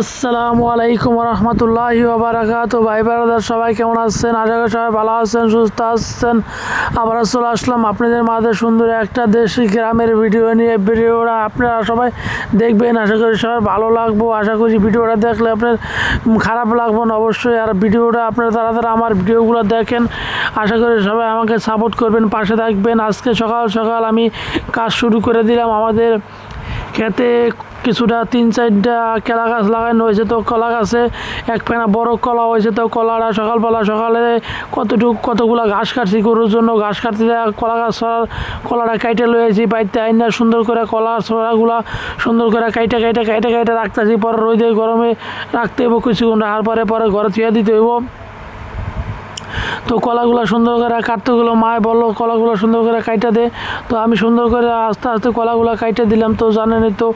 আসসালামু আলাইকুম রহমতুল্লাহ বারাকাত ভাই বারাদার সবাই কেমন আছেন? আশা করি সবাই ভালো আছেন, সুস্থ আছেন। আবার চলে আসলাম আপনাদের মাঝে সুন্দর একটা দেশি গ্রামের ভিডিও নিয়ে। ভিডিওটা আপনারা সবাই দেখবেন, আশা করি সবাই ভালো লাগবো। আশা করি ভিডিওটা দেখলে আপনার খারাপ লাগবে না, অবশ্যই। আর ভিডিওটা আপনারা তারা আমার ভিডিওগুলো দেখেন, আশা করি সবাই আমাকে সাপোর্ট করবেন, পাশে থাকবেন। আজকে সকাল সকাল আমি কাজ শুরু করে দিলাম আমাদের খেতে কিছুটা তিন চারটা কেলা গাছ লাগানো হয়েছে তো, কলা গাছে এক ফেনা বড় কলা হয়েছে তো কলাটা সকালবেলা সকালে কতটুকু, কতগুলা ঘাস কাটছি গরুর জন্য ঘাস কাটতে কলা গাছ ছড়া- কলাটা কাইটে লয়েছি বাইতে আইনা সুন্দর করে কলা ছড়াগুলা সুন্দর করে কাইটে কাইটে কাইটে কাইটে রাখতেছি পরে রোদে গরমে রাখতে হইব কিছুক্ষণ রাখার পরে পরে ঘরে থুয়ে দিতে হইব। তো কলাগুলো সুন্দর করে কাটতেগুলো মায় বলল, কলাগুলো সুন্দর করে কাইটা দে। তো আমি সুন্দর করে আস্তে আস্তে কলাগুলো কাইটে দিলাম। তো জানেনই তো,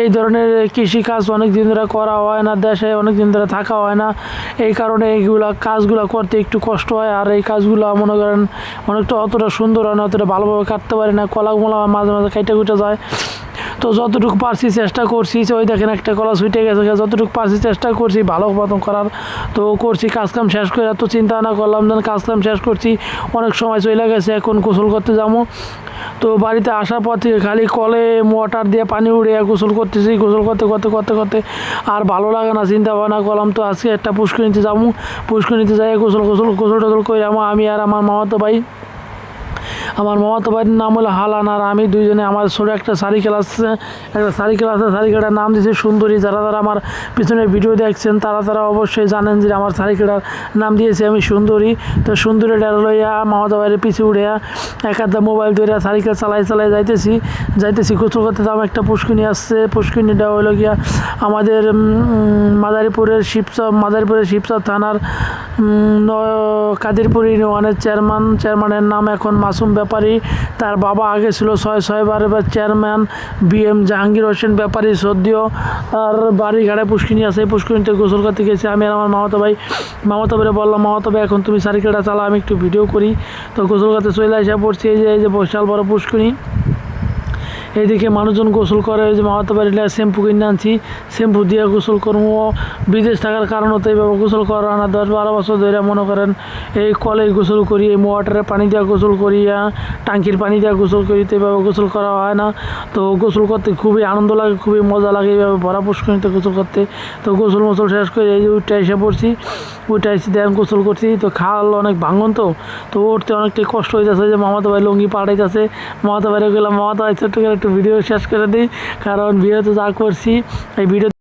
এই ধরনের কৃষি কাজ অনেক দিন ধরে করা হয় না, দেশে অনেক দিন ধরে থাকা হয় না। এই কারণে এইগুলা কাজগুলো করতে একটু কষ্ট হয়, আর এই কাজগুলো মনে করেন অনেকটা অতটা সুন্দর হয় না, অতটা ভালোভাবে কাটতে পারি না। কলাগুলো মাঝে মাঝে কাইটে কুটে যায়। তো যতটুকু পারছি চেষ্টা করছি ওই দেখেন একটা কলা ছুটে গেছে যতটুকু পারছি চেষ্টা করছি, ভালো মতন করার তো করছি, কাজকাম শেষ করে, এত চিন্তা ভাবনা করলাম যেন কাজকাম শেষ করছি, অনেক সময় চলে গেছে, এখন গোসল করতে যাব। তো বাড়িতে আসার পর থেকে খালি কলে মোটর দিয়ে পানি উড়ে গোসল করতেছি, গোসল করতে করতে করতে করতে আর ভালো লাগে না চিন্তা ভাবনা করলাম, তো আজকে একটা পুষ্করিণীতে যাব। পুষ্করিণীতে যাই গোসল গোসল গোসল টোসল করে আমি আর আমার মামাতো ভাই আমার মামাতো ভাইয়ের নাম হলো হালান, আর আমি দুইজনে আমার ছোটো একটা সাইকেল আছে একটা সাইকেল আছে সাইকেলটার নাম দিয়েছে সুন্দরী। যারা যারা আমার পিছনে ভিডিও দেখছেন, তারা তারা অবশ্যই জানেন যে আমার সাইকেলটার নাম দিয়েছি আমি সুন্দরী। তো সুন্দরী সুন্দরীটা লইয়া, মামাতো ভাইয়ের পিছু উড়িয়া, এক আধা মোবাইল ধরে সাইকেল চালাই চালাই যাইতেছি। যাইতেছি গোসল করতে দাম একটা পুষ্কিনি আসছে। পুষ্কিনি পুষ্কিনিটা হলো গিয়া আমাদের মাদারীপুরের শিবচর মাদারীপুরের শিবচর থানার কাদিরপুর ইউনিয়নের চেয়ারম্যান চেয়ারম্যানের নাম এখন মাসুম ব্যাপারী, তার বাবা আগে ছিল ছয় ছয়বার এবার chairman B M Jahangir Hossain Bepari, সদ্য আর বাড়ি ঘাড়ে পুষ্কিনি আছে। এই পুষ্কিনিতে গোসল করতে গেছে আমি আমার মামাতো ভাই। মামাতো ভাইরে বললাম, মামাতো ভাই, এখন তুমি সাইকেলটা চালা আমি একটু ভিডিও করি। তো গোসল করতে চলে আসা পড়ছি, এই যে এই যে বিশাল বড় পুষ্কিনি। এইদিকে মানুষজন গোসল করে যে মামাতো বাড়িতে শ্যাম্পু কিনে আনছি, শ্যাম্পু দিয়ে গোসল করব। বিদেশ থাকার কারণে তো এইভাবে গোসল করা না দশ বারো বছর ধরে মনে করেন এই কলে গোসল করি, এই মোয়াটারের পানি দিয়ে গোসল করি টাঙ্কির পানি দিয়ে গোসল করি, তো এইভাবে গোসল করা হয় না। তো গোসল করতে খুবই আনন্দ লাগে, খুবই মজা লাগে এইভাবে ভরা পুষ্করিতে গোসল করতে। তো গোসল মোসল শেষ করে এই যে উঠে এসে পড়ছি, উঠে এসে দেন গোসল করছি, তো খাওয়াল অনেক ভাঙন তো তো উঠতে অনেকটাই কষ্ট হয়ে যাচ্ছে যে মামাতো ভাই লুঙ্গি পাঠাইতেছে মামাতো ভাইরে গেলাম মামাতো ভাই, ছোট্ট একটু ভিডিও শেষ করে দিই কারণ ভিডিও তো যা করছি এই ভিডিও